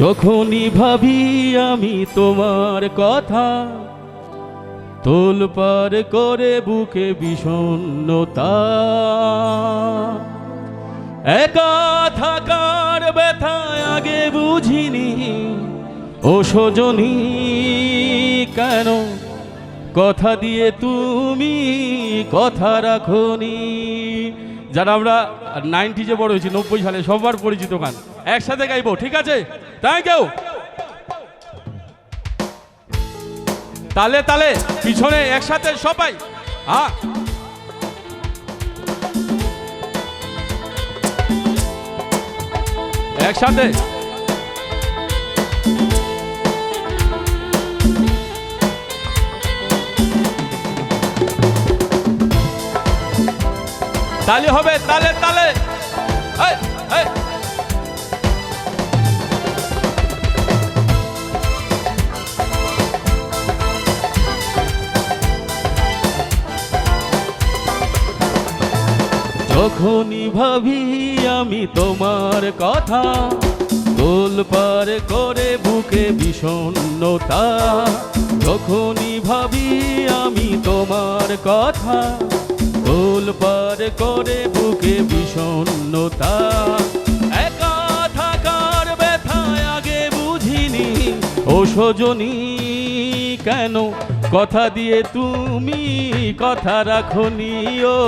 যখনই ভাবি আমি তোমার কথা তোল পার করে বুকে বিষণ্ণতা। একা থাকার ব্যথায় আগে বুঝিনি, ও সজনী, কেন কথা দিয়ে তুমি কথা রাখনি? যারা আমরা নাইনটি যে বড় হয়েছি, নব্বই সালে সবার পরিচিত গান, একসাথে গাইবো, ঠিক আছে? থ্যাংক ইউ তালে তালে পিছনে একসাথে সবাই। হ্যাঁ একসাথে। তালে হবে তালে তালে। এই, এই। যখনই ভাবি আমি তোমার কথা। দোল পার করে বুকে বিষণ্ণতা। যখনই ভাবি আমি তোমার কথা। দোল পার করে বুকে বিষণ্ণতা। একা থাকার ব্যথায় আগে বুঝিনি, ও সজনী কেন কথা দিয়ে তুমি কথা রাখনি ও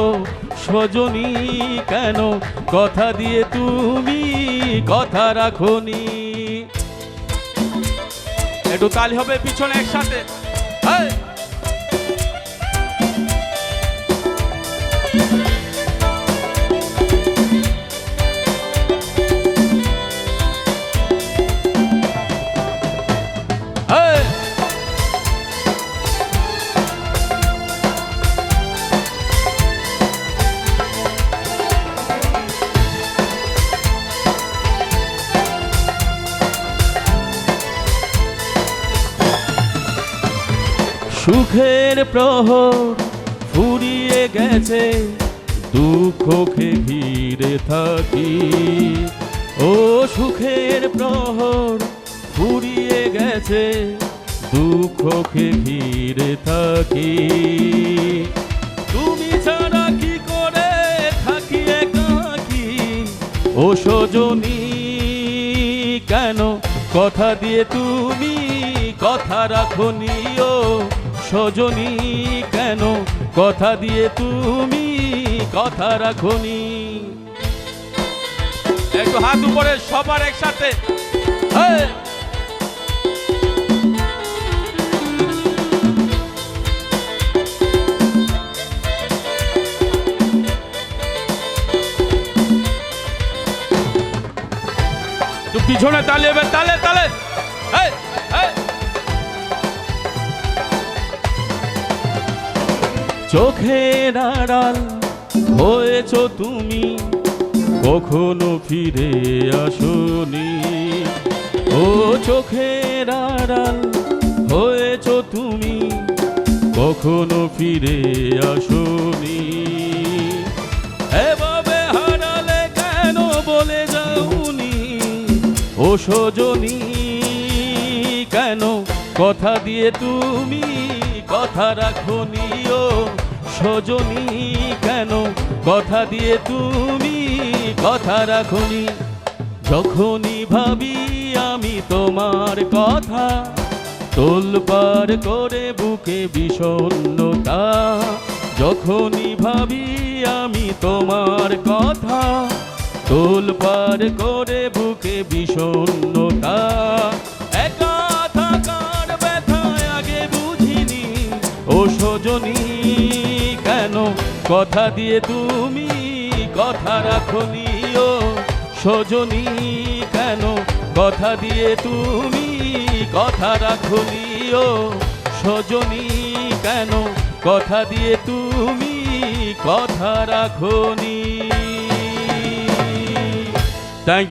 সজনী কেন? কথা দিয়ে তুমি কথা রাখনি একটু তালি হবে পিছনে একসাথে। এই! সুখের প্রহর ফুরিয়ে গেছে, দুঃখকে ঘিরে থাকি। ও সুখের প্রহর ফুরিয়ে গেছে, দুঃখকে ঘিরে থাকি। তুমি ছাড়া কি করে থাকি একাকি? ও সজনী, কেন কথা দিয়ে তুমি কথা রাখনি ও সজনী কেন? কথা দিয়ে তুমি কথা রাখনি। একটু হাত উপরে, সবার একসাথে। পিছনে তালে এবার তালে তালে। এই। চোখের আড়াল হয়েছ তুমি কখনো ফিরে আসনি। ও চোখের আড়াল হয়েছ তুমি কখনো ফিরে আসনি। এভাবে হারালে কেন বলে যাওনি? ও সজনী, কেন কথা দিয়ে তুমি কথা রাখনি ও সজনী কেন? কথা দিয়ে তুমি কথা রাখনি। যখনই ভাবি আমি তোমার কথা তোল পার করে বুকে বিষণ্ণতা। যখনই ভাবি আমি তোমার কথা তোল পার করে বুকে বিষণ্ণতা। সজনী কেন? কথা দিয়ে তুমি কথা রাখনি ও সজনি, কেন? কথা দিয়ে তুমি কথা রাখনি ও সজনি, কেন? কথা দিয়ে তুমি কথা রাখনি